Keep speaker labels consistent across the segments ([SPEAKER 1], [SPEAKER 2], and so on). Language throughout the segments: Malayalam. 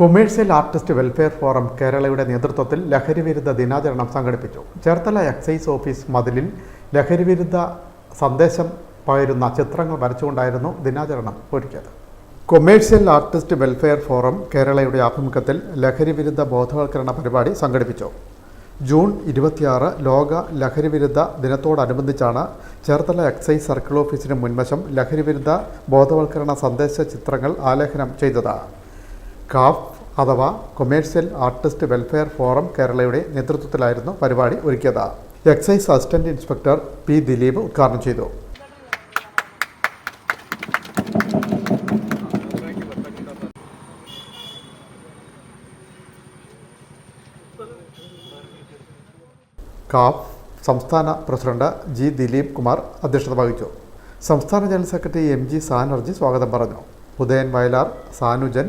[SPEAKER 1] കൊമേഴ്സ്യൽ ആർട്ടിസ്റ്റ് വെൽഫെയർ ഫോറം കേരളയുടെ നേതൃത്വത്തിൽ ലഹരിവിരുദ്ധ ദിനാചരണം സംഘടിപ്പിച്ചു. ചേർത്തല എക്സൈസ് ഓഫീസ് മതിലിൽ ലഹരിവിരുദ്ധ സന്ദേശം പകരുന്ന ചിത്രങ്ങൾ വരച്ചുകൊണ്ടായിരുന്നു ദിനാചരണം ഒരുക്കിയത്. കൊമേഴ്സ്യൽ ആർട്ടിസ്റ്റ് വെൽഫെയർ ഫോറം കേരളയുടെ ആഭിമുഖ്യത്തിൽ ലഹരിവിരുദ്ധ ബോധവൽക്കരണ പരിപാടി സംഘടിപ്പിച്ചു. ജൂൺ ഇരുപത്തിയാറ് ലോക ലഹരിവിരുദ്ധ ദിനത്തോടനുബന്ധിച്ചാണ് ചേർത്തല എക്സൈസ് സർക്കിൾ ഓഫീസിന് മുൻവശം ലഹരിവിരുദ്ധ ബോധവൽക്കരണ സന്ദേശ ചിത്രങ്ങൾ ആലേഖനം ചെയ്തത്. കാഫ് അഥവാ കൊമേഴ്സ്യൽ ആർട്ടിസ്റ്റ് വെൽഫെയർ ഫോറം കേരളയുടെ നേതൃത്വത്തിലായിരുന്നു പരിപാടി ഒരുക്കിയത്. Excise assistant inspector P Dileep ഉദ്ഘാടനം ചെയ്തു. കാഫ് സംസ്ഥാന പ്രസിഡന്റ് ജി ദിലീപ് കുമാർ അധ്യക്ഷത വഹിച്ചു. സംസ്ഥാന general secretary M G Sanarji സ്വാഗതം പറഞ്ഞു. ഉദയൻ വയലാർ സാനുജൻ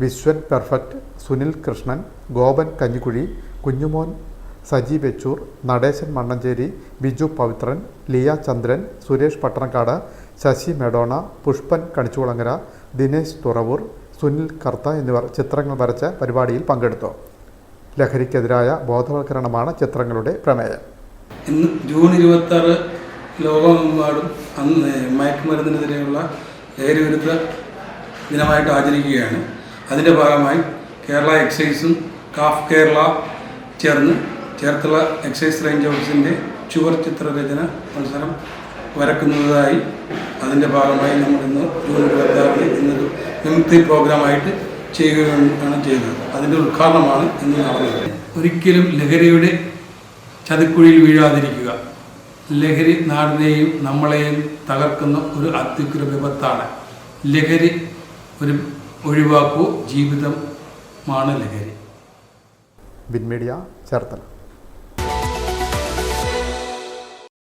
[SPEAKER 1] വിശ്വൻ പെർഫെക്റ്റ് സുനിൽ കൃഷ്ണൻ ഗോപൻ കഞ്ഞിക്കുഴി കുഞ്ഞുമോൻ സജി വെച്ചൂർ നടേശൻ മണ്ണഞ്ചേരി ബിജു പവിത്രൻ ലിയ ചന്ദ്രൻ സുരേഷ് പട്ടണക്കാട് ശശി മെഡോണ പുഷ്പൻ കണിച്ചുകുളങ്ങര ദിനേശ് തുറവൂർ സുനിൽ കർത്ത എന്നിവർ ചിത്രങ്ങൾ വരച്ച പരിപാടിയിൽ പങ്കെടുത്തു. ലഹരിക്കെതിരായ ബോധവൽക്കരണമാണ് ചിത്രങ്ങളുടെ പ്രമേയം.
[SPEAKER 2] ഇന്ന് ജൂൺ ഇരുപത്തി ആറ് ലോകമെമ്പാടും അന്ന് മയക്കുമരുന്നിനെതിരെയുള്ള ലഹരി വിരുദ്ധ ദിനമായിട്ട് ആചരിക്കുകയാണ്. അതിന്റെ ഭാഗമായി കേരള എക്സൈസും കാഫ് കേരള ചേർന്ന് ചേർത്തല എക്സൈസ് റേഞ്ച് ഓഫീസിന്റെ ചുവർ ചിത്രരചന മത്സരം വരക്കുന്നതായി അതിന്റെ ഭാഗമായി നമ്മൾ ഇന്ന് ജൂൺ ഇരുപത്തി ആറിന് ഇന്നൊരു വിമുക്തി പ്രോഗ്രാമായിട്ട് ചെയ്യുകയാണ് ചെയ്തത്. അതിന്റെ ഉദ്ഘാടനമാണ് ഇന്ന് നടന്നത്. ഒരിക്കലും ലഹരിയുടെ ചതിക്കുഴിയിൽ വീഴാതിരിക്കുക. ലഹരി നാടിനെയും നമ്മളെയും തകർക്കുന്ന ഒരു അത്യുഗ്ര വിപത്താണ് ലഹരി ഒരു ഒഴിവാക്കൂ. ജീവിതമാണ് ലഹരി
[SPEAKER 1] വിൻമീഡിയ ചേർത്തല.